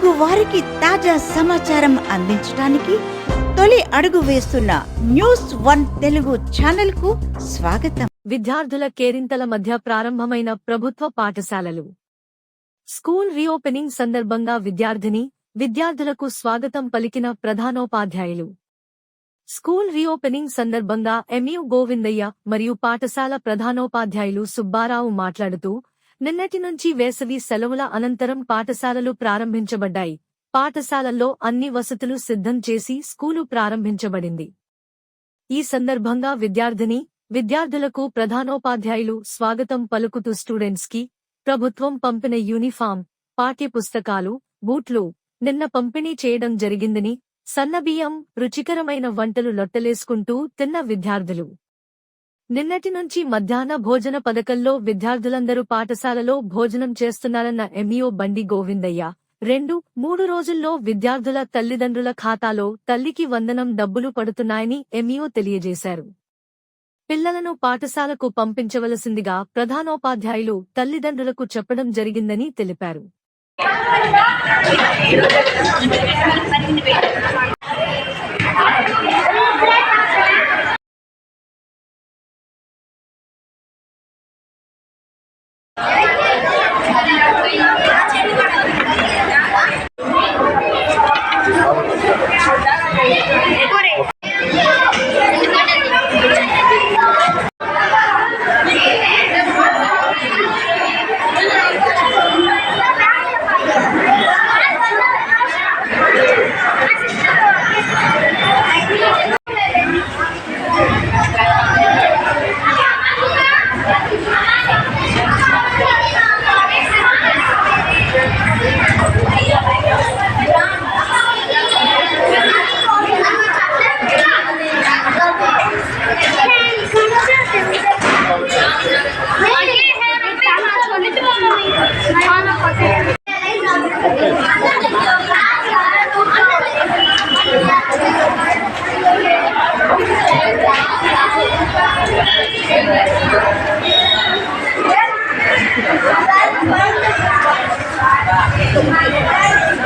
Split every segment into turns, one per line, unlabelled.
తెలుగు వారికి తాజా సమాచారం అందించడానికి తొలి అడుగు వేస్తున్న న్యూస్ వన్ తెలుగు ఛానల్కు స్వాగతం.
విద్యార్థుల కేరింతల మధ్య ప్రారంభమైన ప్రభుత్వ పాఠశాలలు. స్కూల్ రీఓపెనింగ్ సందర్భంగా విద్యార్థిని విద్యార్థులకు స్వాగతం పలికిన ప్రధానోపాధ్యాయులు. స్కూల్ రీఓపెనింగ్ సందర్భంగా ఎంయు గోవిందయ్య మరియు పాఠశాల ప్రధానోపాధ్యాయులు సుబ్బారావు మాట్లాడుతూ నిన్నటి నుంచి వేసవి సెలవుల అనంతరం పాఠశాలలు ప్రారంభించబడ్డాయి. పాఠశాలల్లో అన్ని వసతులు సిద్ధం చేసి స్కూలు ప్రారంభించబడింది. ఈ సందర్భంగా విద్యార్థిని విద్యార్థులకు ప్రధానోపాధ్యాయులు స్వాగతం పలుకుతూ స్టూడెంట్స్కి ప్రభుత్వం పంపిన యూనిఫామ్ పాఠ్యపుస్తకాలు బూట్లు నిన్న పంపిణీ చేయడం జరిగిందని సన్నబియ్యం రుచికరమైన వంటలు లొట్టలేసుకుంటూ తిన్న విద్యార్థులు. నిన్నటి నుంచి మధ్యాహ్న భోజన పథకంలో విద్యార్థులందరూ పాఠశాలలో భోజనం చేస్తున్నారన్న ఎంఈఓ బండి గోవిందయ్య. రెండు మూడు రోజుల్లో విద్యార్థుల తల్లిదండ్రుల ఖాతాలో తల్లికి వందనం డబ్బులు పడుతున్నాయని ఎంఈఓ తెలియజేశారు. పిల్లలను పాఠశాలకు పంపించవలసిందిగా ప్రధానోపాధ్యాయులు తల్లిదండ్రులకు చెప్పడం జరిగిందని తెలిపారు. Yeah.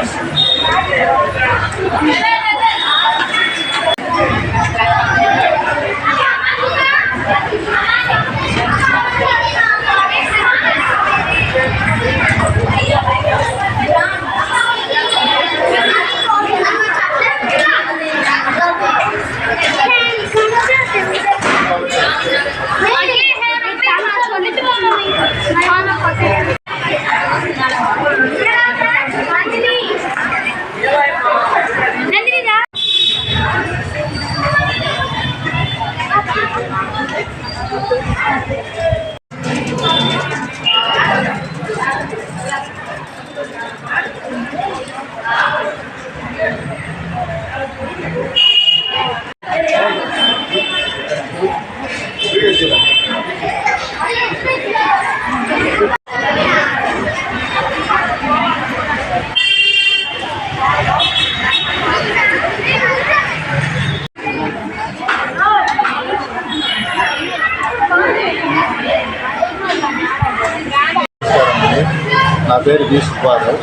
Thank.
నా పేరు B Subbarao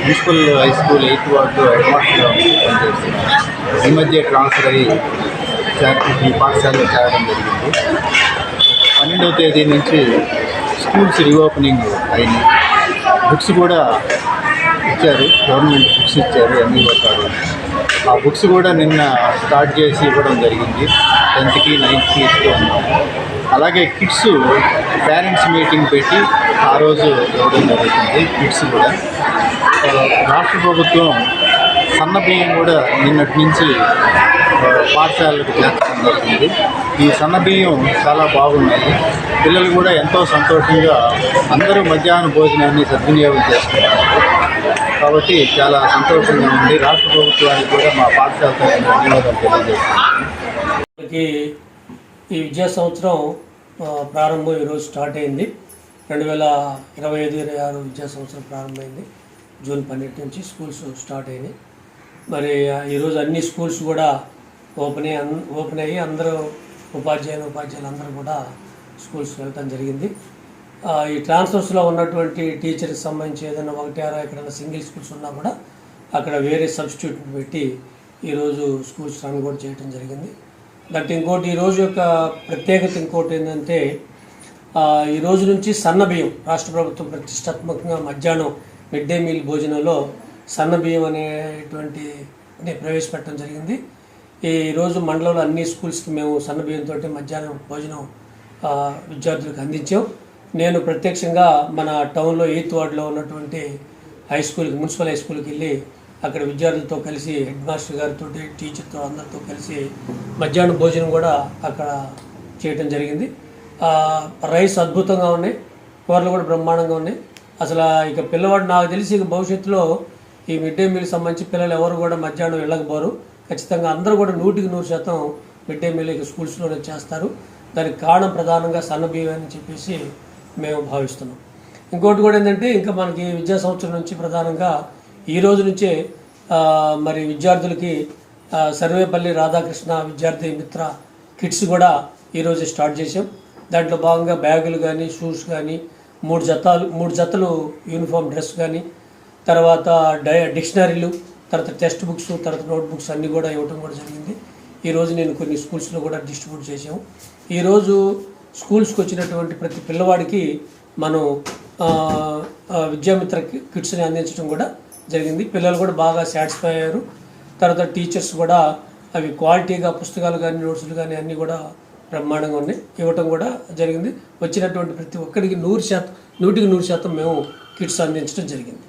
municipal high school eighth ward head మాస్టర్గా పనిచేస్తున్నాను. ఈ మధ్య ట్రాన్స్ఫర్ అయ్యి చేర- ఈ పాఠశాలలో చేరడం జరిగింది. పన్నెండవ తేదీ నుంచి స్కూల్స్ రీఓపెనింగ్ అయినాయి. బుక్స్ కూడా ఇచ్చారు. గవర్నమెంట్ బుక్స్ ఇచ్చారు ఎంఈఓ గారు ఆ బుక్స్ కూడా నిన్న స్టార్ట్ చేసి ఇవ్వడం జరిగింది. టెన్త్కి నైన్త్కి ఇస్తూ ఉన్నాము. అలాగే కిడ్స్ పేరెంట్స్ మీటింగ్ పెట్టి ఆ రోజు ఇవ్వడం జరుగుతుంది కిడ్స్ కూడా. రాష్ట్ర ప్రభుత్వం సన్న బియ్యం కూడా నిన్నటి నుంచి పాఠశాలకు చేర్చడం జరుగుతుంది. ఈ సన్న బియ్యం చాలా బాగున్నాయి పిల్లలు కూడా ఎంతో సంతోషంగా అందరూ మధ్యాహ్న భోజనాన్ని సద్వినియోగం చేసుకుంటారు. కాబట్టి చాలా సంతోషంగా ఉంది. రాష్ట్ర ప్రభుత్వానికి కూడా మా పాఠశాల ధన్యవాదాలు తెలియజేస్తున్నాను
ఈ విద్యా సంవత్సరం ప్రారంభం ఈరోజు స్టార్ట్ అయింది. రెండు వేల ఇరవై ఐదు ఇరవై ఆరు విద్యా సంవత్సరం ప్రారంభమైంది. జూన్ పన్నెండు నుంచి స్కూల్స్ స్టార్ట్ అయినాయి. మరి ఈరోజు అన్ని స్కూల్స్ కూడా ఓపెన్ అయ్యి ఓపెన్ అయ్యి అందరూ ఉపాధ్యాయులు ఉపాధ్యాయులు అందరూ కూడా స్కూల్స్ వెళ్ళటం జరిగింది. ఈ ట్రాన్స్ఫర్స్లో ఉన్నటువంటి టీచర్కి సంబంధించి ఏదైనా ఒకటి ఆరో ఎక్కడైనా సింగిల్ స్కూల్స్ ఉన్నా కూడా అక్కడ వేరే సబ్స్టిట్యూట్ పెట్టి ఈరోజు స్కూల్స్ రన్ కూడా చేయడం జరిగింది. బట్ ఇంకోటి ఈరోజు యొక్క ప్రత్యేకత ఇంకోటి ఏంటంటే ఈ రోజు నుంచి సన్న బియ్యం రాష్ట్ర ప్రభుత్వం ప్రతిష్టాత్మకంగా మధ్యాహ్నం మిడ్ డే మీల్ భోజనంలో సన్న బియ్యం అనేటువంటి ప్రవేశపెట్టడం జరిగింది. ఈరోజు మండలంలో అన్ని స్కూల్స్కి మేము సన్నబియ్యంతో మధ్యాహ్నం భోజనం విద్యార్థులకు అందించాం. నేను ప్రత్యక్షంగా మన టౌన్లో ఎయిత్ వార్డులో ఉన్నటువంటి హై స్కూల్కి మున్సిపల్ హై స్కూల్కి వెళ్ళి అక్కడ విద్యార్థులతో కలిసి హెడ్ మాస్టర్ గారితో టీచర్తో అందరితో కలిసి మధ్యాహ్నం భోజనం కూడా అక్కడ చేయటం జరిగింది. రైస్ అద్భుతంగా ఉన్నాయి. కూరలు కూడా బ్రహ్మాండంగా ఉన్నాయి. అసలు ఇక పిల్లవాడు నాకు తెలిసి ఇక భవిష్యత్తులో ఈ మిడ్ డే మీల్ సంబంధించి పిల్లలు ఎవరు కూడా మధ్యాహ్నం వెళ్ళకపోరు. ఖచ్చితంగా అందరూ కూడా నూటికి నూరు శాతం మిడ్ డే మీల్ స్కూల్స్లోనే చేస్తారు. దానికి కారణం ప్రధానంగా సన్నబియ్యం అని చెప్పేసి మేము భావిస్తున్నాం. ఇంకోటి కూడా ఏంటంటే ఇంకా మనకి విద్యా సంవత్సరం నుంచి ప్రధానంగా ఈ రోజు నుంచే మరి విద్యార్థులకి సర్వేపల్లి రాధాకృష్ణ విద్యార్థి మిత్ర కిట్స్ కూడా ఈరోజు స్టార్ట్ చేసాం దాంట్లో భాగంగా బ్యాగులు కానీ షూస్ కానీ మూడు జతాలు మూడు జతలు యూనిఫామ్ డ్రెస్ కానీ తర్వాత డై డిక్షనరీలు తర్వాత టెక్స్ట్ బుక్స్ తర్వాత నోట్ బుక్స్ అన్నీ కూడా ఇవ్వటం కూడా జరిగింది. ఈరోజు నేను కొన్ని స్కూల్స్లో కూడా డిస్ట్రిబ్యూట్ చేసాము ఈరోజు స్కూల్స్కి వచ్చినటువంటి ప్రతి పిల్లవాడికి మనం విద్యామిత్ర కిట్స్ని అందించడం కూడా జరిగింది. పిల్లలు కూడా బాగా సాటిస్ఫై అయ్యారు. తర్వాత టీచర్స్ కూడా అవి క్వాలిటీగా పుస్తకాలు కానీ నోట్స్లు కానీ అన్నీ కూడా బ్రహ్మాండంగా ఉన్నాయి. ఇవ్వటం కూడా జరిగింది. వచ్చినటువంటి ప్రతి ఒక్కరికి నూరు శాతం నూటికి నూరు శాతం మేము కిట్స్ అందించడం జరిగింది.